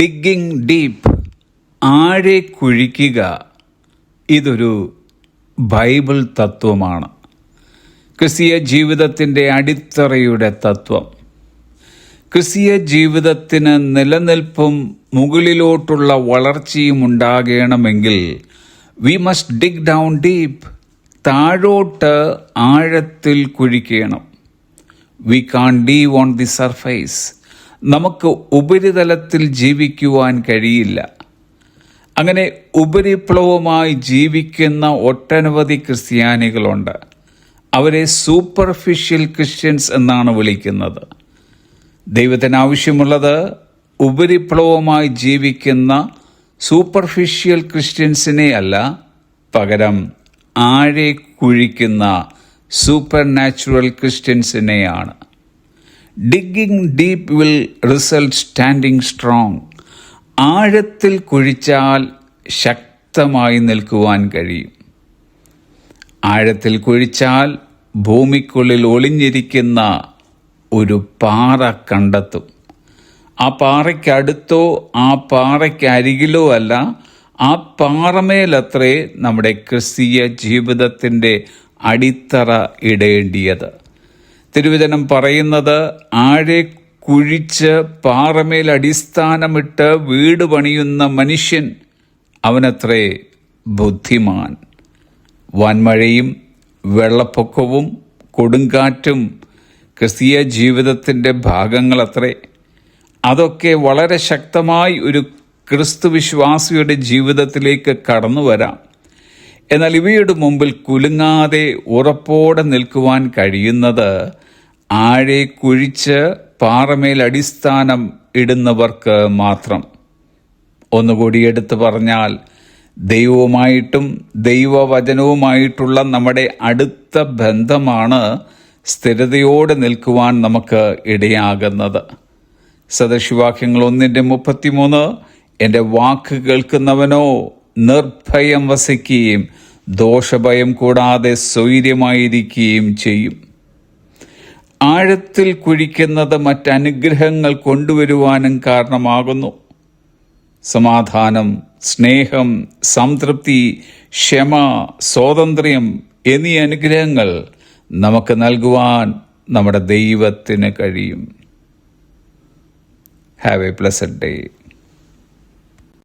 Digging deep ആഴെ കുഴിക്കുക ഇതൊരു Bible തത്വമാണ്. ക്രിസ്തീയ ജീവിതത്തിന്റെ അടിത്തറയുടെ തത്വം. ക്രിസ്തീയ ജീവിതത്തിന് നിലനിൽപ്പും മുകളിലോട്ടുള്ള വളർച്ചയും ഉണ്ടാകണമെങ്കിൽ we must dig down deep താഴോട്ട് ആഴത്തിൽ കുഴിക്കണം. We can live on the surface നമുക്ക് ഉപരിതലത്തിൽ ജീവിക്കുവാൻ കഴിയില്ല. അങ്ങനെ ഉപരിപ്ലവമായി ജീവിക്കുന്ന ഒട്ടനവധി ക്രിസ്ത്യാനികളുണ്ട്. അവരെ സൂപ്പർഫിഷ്യൽ ക്രിസ്ത്യൻസ് എന്നാണ് വിളിക്കുന്നത്. ദൈവത്തിന് ആവശ്യമുള്ളത് ഉപരിപ്ലവമായി ജീവിക്കുന്ന സൂപ്പർഫിഷ്യൽ ക്രിസ്ത്യൻസിനെ അല്ല പകരം ആഴെ കുഴിക്കുന്ന super natural ക്രിസ്ത്യൻസിനെയാണ് digging deep will result standing strong ആഴത്തിൽ കുഴിച്ചാൽ ശക്തമായി നിൽക്കുവാൻ കഴിയും. ആഴത്തിൽ കുഴിച്ചാൽ ഭൂമിക്കുള്ളിൽ ഒളിഞ്ഞിരിക്കുന്ന ഒരു പാറ കണ്ടെത്തും. ആ പാറയ്ക്കടുത്തോ ആ പാറയ്ക്കരികിലോ അല്ല ആ പാറമേലത്രേ നമ്മുടെ ക്രിസ്തീയ ജീവിതത്തിന്റെ അടിത്തറ ഇടേണ്ടിയത്. തിരുവചനം പറയുന്നത് ആഴെ കുഴിച്ച് പാറമേൽ അടിസ്ഥാനമിട്ട് വീട് പണിയുന്ന മനുഷ്യൻ അവനത്രേ ബുദ്ധിമാൻ. വാൻമഴയും വെള്ളപ്പൊക്കവും കൊടുങ്കാറ്റും ക്രിസ്തീയ ജീവിതത്തിന്റെ ഭാഗങ്ങളത്രേ. അതൊക്കെ വളരെ ശക്തമായി ഒരു ക്രിസ്തുവിശ്വാസിയുടെ ജീവിതത്തിലേക്ക് കടന്നു വരാം. എന്നാൽ ഇവയുടെ മുമ്പിൽ കുലുങ്ങാതെ ഉറപ്പോടെ നിൽക്കുവാൻ കഴിയുന്നത് ആഴെ കുഴിച്ച് പാറമേൽ അടിസ്ഥാനം ഇടുന്നവർക്ക് മാത്രം. ഒന്നുകൂടി എടുത്തു പറഞ്ഞാൽ ദൈവവുമായിട്ടും ദൈവവചനവുമായിട്ടുള്ള നമ്മുടെ അടുത്ത ബന്ധമാണ് സ്ഥിരതയോടെ നിൽക്കുവാൻ നമുക്ക് ഇടയാകുന്നത്. സദശിവാക്യങ്ങൾ ഒന്നിന്റെ മുപ്പത്തിമൂന്ന് എന്റെ വാക്ക് കേൾക്കുന്നവനോ നിർഭയം വസിക്കുകയും ദോഷഭയം കൂടാതെ സ്വൈര്യമായിരിക്കുകയും ചെയ്യും. ആഴത്തിൽ കുഴിക്കുന്നത് മറ്റനുഗ്രഹങ്ങൾ കൊണ്ടുവരുവാനും കാരണമാകുന്നു. സമാധാനം സ്നേഹം സംതൃപ്തി ക്ഷമ സ്വാതന്ത്ര്യം എന്നീ അനുഗ്രഹങ്ങൾ നമുക്ക് നൽകുവാൻ നമ്മുടെ ദൈവത്തിന് കഴിയും. Have A പ്ലസഡ് day